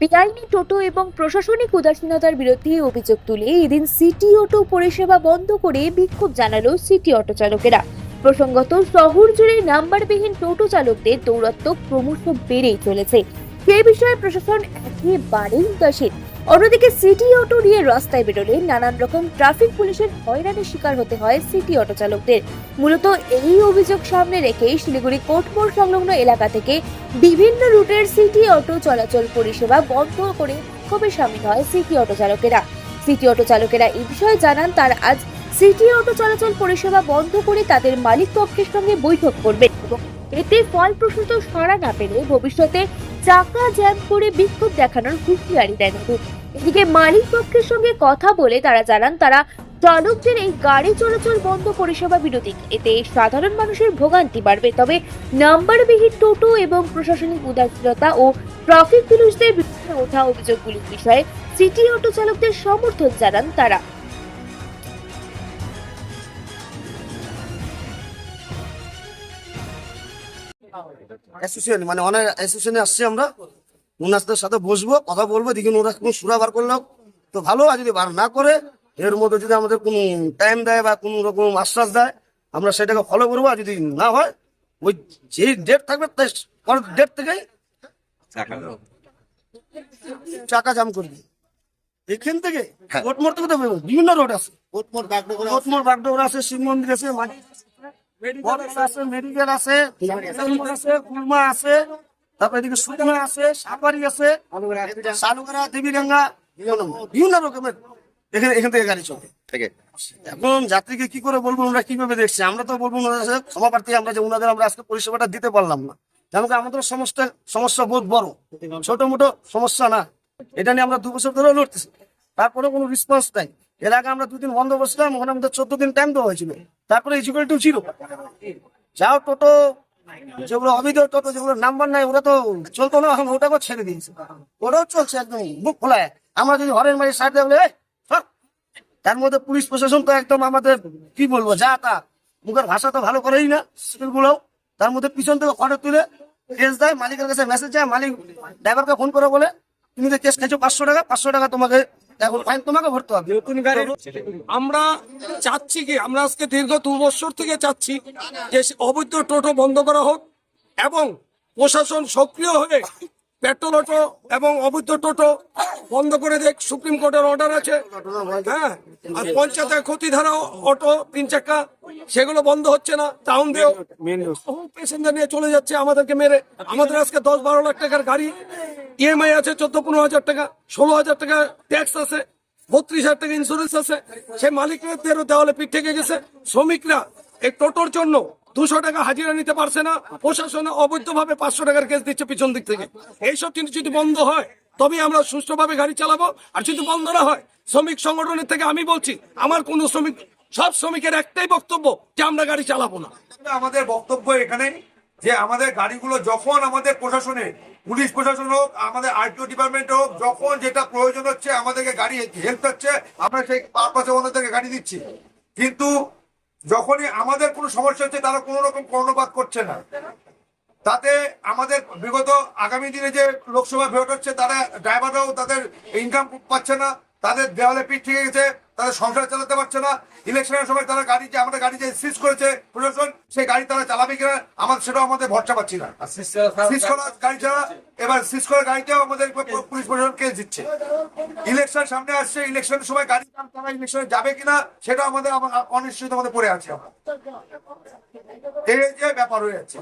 বেআইনি টোটো এবং প্রশাসনিক উদাসীনতার বিরুদ্ধে অভিযোগ তুলে এদিন সিটি অটো পরিষেবা বন্ধ করে বিক্ষোভ জানালো সিটি অটো চালকেরা। প্রসঙ্গত, শহর জুড়ে নাম্বারবিহীন টোটো চালকদের দৌরাত্ম ক্রমশ বেড়েই চলেছে। সে বিষয়ে প্রশাসন একেবারেই উদাসীন। অন্যদিকে সিটি অটো নিয়ে রাস্তায় বেরোলে নানান রকম ট্রাফিক পুলিশের হয়রানির শিকার হতে হয় সিটি অটো চালকদের। মূলত এই অভিযোগ সামনে রেখে শিলিগুড়ি কোটমোড় সংলগ্ন এলাকা থেকে বিভিন্ন রুটের সিটি অটো চলাচল পরিষেবা বন্ধ করে বিক্ষোভে সামিল হয় সিটি অটো চালকেরা। সিটি অটো চালকেরা এই বিষয়ে জানান, তার আজ সিটি অটো চলাচল পরিষেবা বন্ধ করে তাদের মালিক পক্ষের সঙ্গে বৈঠক করবেন এবং এতে ফলপ্রসূত সাড়া না পেলে ভবিষ্যতে চাকা জ্যাম করে বিক্ষোভ দেখানোর হুঁশিয়ারি দেন এদিকে মালিক পক্ষের সঙ্গে কথা বলে তারা জানান, তারা চালকদের এই গাড়ি চলাচল বন্ধ পরিষেবা বিরতি। এতে সাধারণ মানুষের ভোগান্তি বাড়বে। তবে নাম্বারবিহীন টোটো এবং প্রশাসনিক উদাসীনতা ও ট্রাফিক পুলিশদের বিরুদ্ধে ওঠা অভিযোগগুলির বিষয়ে সিটি অটো চালকদের সমর্থন জানান তারা। অ্যাসোসিয়েশন মানে অনেক অ্যাসোসিয়েশনে আসছি আমরা। ওনাদের সাথে বসবো কথা বলব দেখি ওরা কোনো সুরা বার করল তো ভালো আর যদি বার না করে এর মধ্যে যদি আমাদের কোনো টাইম দেয় বা কোনো রকম আশ্বাস দেয় আমরা সেটাকে ফলো করব। আর যদি না হয় ওই যে ডেট থাকবে তাই পরের ডেট থেকেই চাকা জাম করবি এখান থেকে কোটমোড় থেকে তো বিভিন্ন রোড আছে। কোটমোড় কোটমোড় বাগডোগরা আছে শিব মন্দির আছে মাটি আছে মেডিকেল আছে আছে। কুলমা আছে তারপর এদিকে সুকমা আছে সাপারি আছে সালুগড়া দেবীগঙ্গা বিভিন্ন রকমের এখানে এখান থেকে গাড়ি চলে। থেকে। এখন যাত্রীকে কি করে বলব আমরা কীভাবে দেখছি? আমরা তো বলব ক্ষমা প্রার্থী আমরা যে ওনাদের আমরা আজকে পরিষেবাটা দিতে পারলাম না। যেমন কি আমাদের সমস্যা সমস্যা বহুত বড়। ছোট মোটো সমস্যা না। এটা নিয়ে আমরা দু বছর ধরে লড়তেছি। তারপরে কোনো রেসপন্স নাই। এর আগে আমরা দুদিন বন্ধ বসলাম, ওখানে আমাদের চোদ্দ দিন টাইম দেওয়া হয়েছিল। তারপরে ইজুকেটিভ ছিল যাও, টোটো, যেগুলো অবৈধ টোটো যেগুলো নাম্বার নাই, ওরা তো চলতো না, এখন ওটাকেও ছেড়ে দিয়েছে। ওটাও চলছে একদম বুক খোলায়। আমরা যদি হরেন মারি সাইড দেবলে তার মধ্যে পুলিশ প্রশাসন তো একদম আমাদের, কি বলব, যা তা। মুখের ভাষা তো ভালো করেই না স্কুলগুলো তার মধ্যে পিছন থেকে ফটো তুলে কেস দেয়, মালিকের কাছে মেসেজ যায় মালিক ড্রাইভারকে ফোন করে বলে, তুমি যে কেস খেয়েছো পাঁচশো টাকা পাঁচশো টাকা তোমাকে আমরা চাচ্ছি কি, আমরা আজকে দীর্ঘ দু বছর থেকে চাচ্ছি যে অবৈধ টোটো বন্ধ করা হোক এবং প্রশাসন সক্রিয় হয়ে পেট্রোল অটো এবং অবৈধ টোটো বন্ধ করে দেখ সুপ্রিম কোর্টের অর্ডার আছে। হ্যাঁ? আর পঞ্চায়েতের ক্ষতি ধারা অটো তিন চাকা সেগুলো বন্ধ হচ্ছে না টাউন দিয়েও প্যাসেঞ্জার নিয়ে চলে যাচ্ছে আমাদেরকে মেরে। আমাদের আজকে দশ বারো লাখ টাকার গাড়ি ইএমআই আছে চোদ্দ পনেরো হাজার টাকা ষোলো হাজার টাকা ট্যাক্স আছে বত্রিশ হাজার টাকা ইন্স্যুরেন্স আছে। সে মালিকদেরও দেওয়ালে পিঠ থেকে গেছে। শ্রমিকরা এই টোটোর জন্য দুশো টাকা হাজিরা নিতে পারছে না। প্রশাসনে অবৈধভাবে পাঁচশো টাকার কেস দিচ্ছে পিছন দিক থেকে। এইসব জিনিস যদি বন্ধ হয় তবে আমরা সুষ্ঠুভাবে গাড়ি চালাবো, আর যদি বন্ধ না হয়, শ্রমিক সংগঠনের থেকে আমি বলছি, আমার কোন শ্রমিক, সব শ্রমিকের একটাই বক্তব্য যে আমরা গাড়ি চালাবো না। আমাদের বক্তব্য এখানে যে আমাদের গাড়িগুলো যখন আমাদের প্রশাসনে, পুলিশ প্রশাসন হোক, আমাদের আরটিও ডিপার্টমেন্ট হোক, যখন যেটা প্রয়োজন হচ্ছে, আমাদেরকে গাড়ি হেল্প হচ্ছে, আমরা সেই পারপাসে ওনাদেরকে গাড়ি দিচ্ছি। কিন্তু যখনই আমাদের কোনো সমস্যা হচ্ছে, তারা কোনো রকম কর্ণপাত করছে না। তাতে আমাদের বিগত আগামী দিনে যে লোকসভা ভোট হচ্ছে তারা ড্রাইভাররাও তাদের ইনকাম পাচ্ছে না তাদের দেওয়ালে পিঠ থেকে গেছে তাদের সংসার চালাতে পারছে না। ইলেকশনের সময় তারা গাড়ি যে আমাদের গাড়ি যে সিজ করেছে প্রশাসন সেই গাড়ি তারা চালাবে কিনা আমাদের সেটাও আমাদের ভরসা পাচ্ছি না। সিজ করা গাড়ি ছাড়া এবার সিজ করা গাড়িটাও আমাদের পুলিশ প্রশাসন কেস দিচ্ছে। ইলেকশন সামনে আসছে ইলেকশনের সময় গাড়ি তারা ইলেকশনে যাবে কিনা সেটাও আমাদের অনিশ্চিত আমাদের পড়ে আছে। আমরা এই যে ব্যাপার হয়ে যাচ্ছে।